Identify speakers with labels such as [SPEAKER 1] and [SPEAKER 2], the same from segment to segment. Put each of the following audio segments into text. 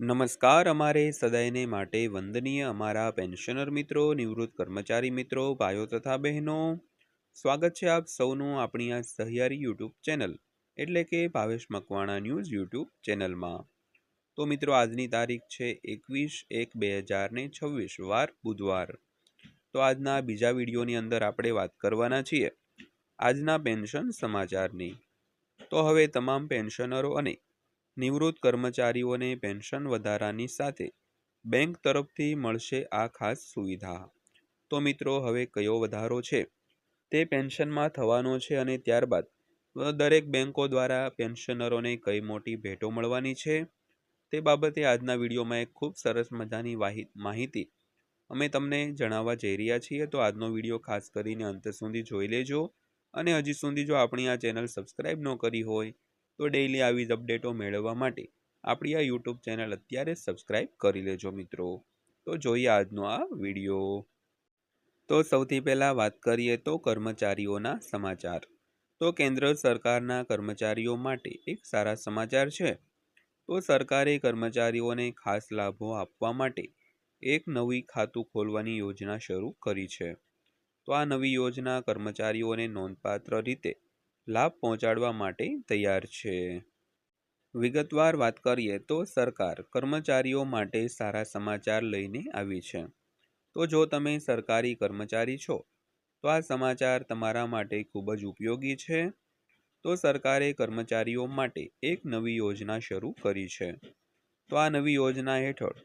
[SPEAKER 1] નમસ્કાર અમારે સદાયને માટે વંદનીય અમારા પેન્શનર મિત્રો, નિવૃત્ત કર્મચારી મિત્રો, ભાઈઓ તથા બહેનો. સ્વાગત છે આપ સૌનું આપણી આ સહિયારી યુટ્યુબ ચેનલ, એટલે કે ભાવેશ મકવાણા ન્યૂઝ યુટ્યુબ ચેનલમાં. તો મિત્રો, આજની તારીખ છે એકવીસ એક બે હજાર ને છવ્વીસ, વાર બુધવાર. તો આજના બીજા વિડીયોની અંદર આપણે વાત કરવાના છીએ આજના પેન્શન સમાચારની. તો હવે તમામ પેન્શનરો અને નિવૃત્ત કર્મચારીઓને પેન્શન વધારાની સાથે બેંક તરફથી મળશે આ ખાસ સુવિધા. તો મિત્રો, હવે કયો વધારો છે? તે પેન્શનમાં થવાનો છે અને ત્યારબાદ દરેક બેંકો દ્વારા પેન્શનરોને કઈ મોટી ભેટો મળવાની છે? તે બાબતે આજના વિડીયોમાં એક ખૂબ સરસ મજાની માહિતી અમે તમને જણાવવા જઈ રહ્યા છીએ. તો આજનો વીડિયો ખાસ કરીને અંત સુધી જોઈ લેજો અને હજી સુધી જો આપણી આ ચેનલ સબસ્ક્રાઈબ ન કરી હોય તો ડેઈલી આવી જ અપડેટો મેળવવા માટે આપણી આ યુટ્યુબ ચેનલ અત્યારે સબસ્ક્રાઈબ કરી લેજો મિત્રો. તો જોઈએ આજનો આ વીડિયો તો સૌથી પહેલાં વાત કરીએ તો કર્મચારીઓના સમાચાર. તો કેન્દ્ર સરકારના કર્મચારીઓ માટે એક સારા સમાચાર છે. તો સરકારે કર્મચારીઓને ખાસ લાભો આપવા માટે એક નવી ખાતું ખોલવાની યોજના શરૂ કરી છે. તો આ નવી યોજના કર્મચારીઓને નોંધપાત્ર રીતે લાભ પહોંચાડવા માટે તૈયાર છે. વિગતવાર વાત કરીએ તો સરકાર કર્મચારીઓ માટે સારા સમાચાર લઈને આવી છે. તો જો તમે સરકારી કર્મચારી છો, તો આ સમાચાર તમારા માટે ખૂબ જ ઉપયોગી છે. તો સરકારે કર્મચારીઓ માટે એક નવી યોજના શરૂ કરી છે. તો આ નવી યોજના હેઠળ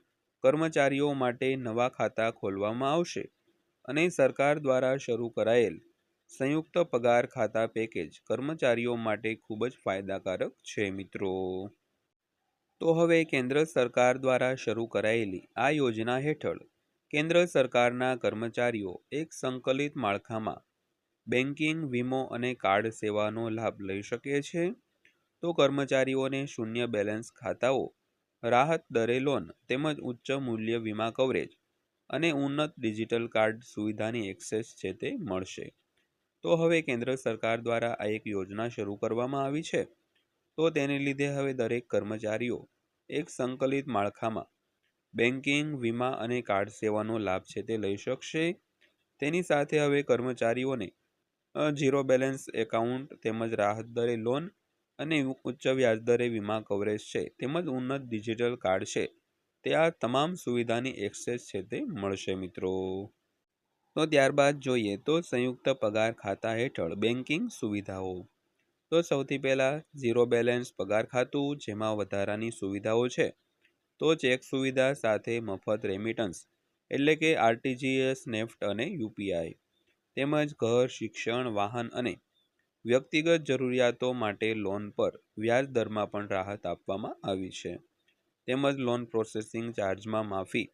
[SPEAKER 1] કર્મચારીઓ માટે નવા ખાતા ખોલવામાં આવશે અને સરકાર દ્વારા શરૂ કરાયેલ સંયુક્ત પગાર ખાતા પેકેજ કર્મચારીઓ માટે ખૂબ જ ફાયદાકારક છે, મિત્રો. તો હવે કેન્દ્ર સરકાર દ્વારા શરૂ કરાયેલી આ યોજના હેઠળ કેન્દ્ર સરકારના કર્મચારીઓ એક સંકલિત માળખામાં બેન્કિંગ વીમો અને કાર્ડ સેવાનો લાભ લઈ શકે છે. તો કર્મચારીઓને શૂન્ય બેલેન્સ ખાતાઓ, રાહત દરે લોન તેમજ ઉચ્ચ મૂલ્ય વીમા કવરેજ અને ઉન્નત ડિજિટલ કાર્ડ સુવિધાની એક્સેસ છે તે મળશે. તો હવે કેન્દ્ર સરકાર દ્વારા આ એક યોજના શરૂ કરવામાં આવી છે. તો તેને લીધે હવે દરેક કર્મચારીઓ એક સંકલિત માળખામાં બેન્કિંગ વીમા અને કાર્ડ સેવાનો લાભ છે તે લઈ શકશે. તેની સાથે હવે કર્મચારીઓને ઝીરો બેલેન્સ એકાઉન્ટ તેમજ રાહત દરે લોન અને ઉચ્ચ વ્યાજદરે વીમા કવરેજ છે તેમજ ઉન્નત ડિજિટલ કાર્ડ છે. તે આ તમામ સુવિધાની એક્સેસ છે તે મળશે મિત્રો. તો ત્યારબાદ જોઈએ તો સંયુક્ત પગાર ખાતા હેઠળ બેન્કિંગ સુવિધાઓ. તો સૌથી પહેલાં ઝીરો બેલેન્સ પગાર ખાતું, જેમાં વધારાની સુવિધાઓ છે. તો ચેક સુવિધા સાથે મફત રેમિટન્સ, એટલે કે આરટીજીએસ, નેફ્ટ અને યુપીઆઈ. તેમજ ઘર, શિક્ષણ, વાહન અને વ્યક્તિગત જરૂરિયાતો માટે લોન પર વ્યાજ દરમાં પણ રાહત આપવામાં આવી છે. તેમજ લોન પ્રોસેસિંગ ચાર્જમાં માફી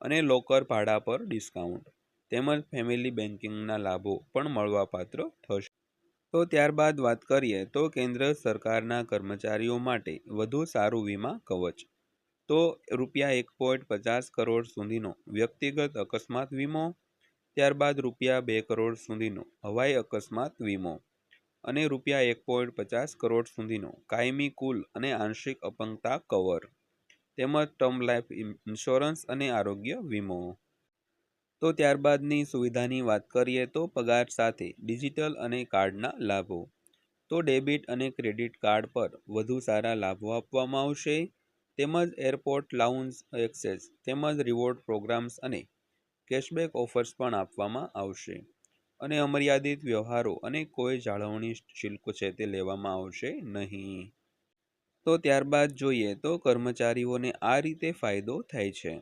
[SPEAKER 1] અને લોકર ભાડા પર ડિસ્કાઉન્ટ. તેમજ ફેમિલી બેન્કિંગના લાભો પણ મળવાપાત્ર થશે. તો ત્યારબાદ વાત કરીએ તો કેન્દ્ર સરકારના કર્મચારીઓ માટે વધુ સારું વીમા કવચ. તો રૂપિયા એક પોઈન્ટ પચાસ કરોડ સુધીનો વ્યક્તિગત અકસ્માત વીમો, ત્યારબાદ રૂપિયા બે કરોડ સુધીનો હવાઈ અકસ્માત વીમો અને રૂપિયા એક પોઈન્ટ પચાસ કરોડ સુધીનો કાયમી કુલ અને આંશિક અપંગતા કવર, તેમજ ટર્મ લાઈફ ઇન્સ્યોરન્સ અને આરોગ્ય વીમો. તો ત્યારબાદની સુવિધાની વાત કરીએ તો પગાર સાથે ડિજિટલ અને કાર્ડના લાભો. તો ડેબિટ અને ક્રેડિટ કાર્ડ પર વધુ સારા લાભો આપવામાં આવશે. તેમજ એરપોર્ટ લાઉન્સ એક્સેસ તેમજ રિવોર્ડ પ્રોગ્રામ્સ અને કેશબેક ઓફર્સ પણ આપવામાં આવશે. અને અમર્યાદિત વ્યવહારો અને કોઈ જાળવણી શુલ્ક છે તે લેવામાં આવશે નહીં. તો ત્યારબાદ જોઈએ તો કર્મચારીઓને આ રીતે ફાયદો થાય છે.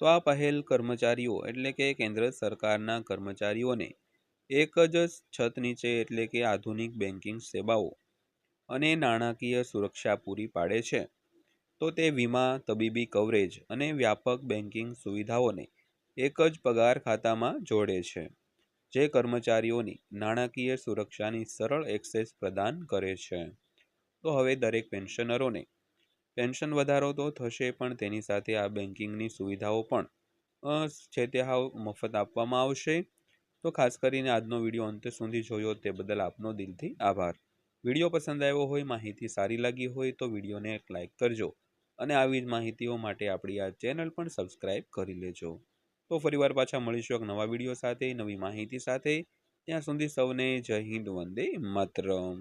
[SPEAKER 1] તો આ પહેલ કર્મચારીઓ, એટલે કે કેન્દ્ર સરકારના કર્મચારીઓને એક જ છત નીચે એટલે કે આધુનિક બેન્કિંગ સેવાઓ અને નાણાકીય સુરક્ષા પૂરી પાડે છે. તો તે વીમા, તબીબી કવરેજ અને વ્યાપક બેન્કિંગ સુવિધાઓને એક જ પગાર ખાતામાં જોડે છે, જે કર્મચારીઓની નાણાકીય સુરક્ષાની સરળ એક્સેસ પ્રદાન કરે છે. તો હવે દરેક પેન્શનરોને પેન્શન વધારો તો થશે, પણ તેની સાથે આ બેન્કિંગની સુવિધાઓ પણ છે તે હાવ મફત આપવામાં આવશે. તો ખાસ કરીને આજનો વીડિયો અંત સુધી જોયો તે બદલ આપનો દિલથી આભાર. વીડિયો પસંદ આવ્યો હોય, માહિતી સારી લાગી હોય તો વિડીયોને એક લાઇક કરજો અને આવી જ માહિતીઓ માટે આપણી આ ચેનલ પણ સબસ્ક્રાઈબ કરી લેજો. તો ફરીવાર પાછા મળીશું એક નવા વીડિયો સાથે, નવી માહિતી સાથે. ત્યાં સુધી સૌને જય હિન્દ, વંદે માતરમ.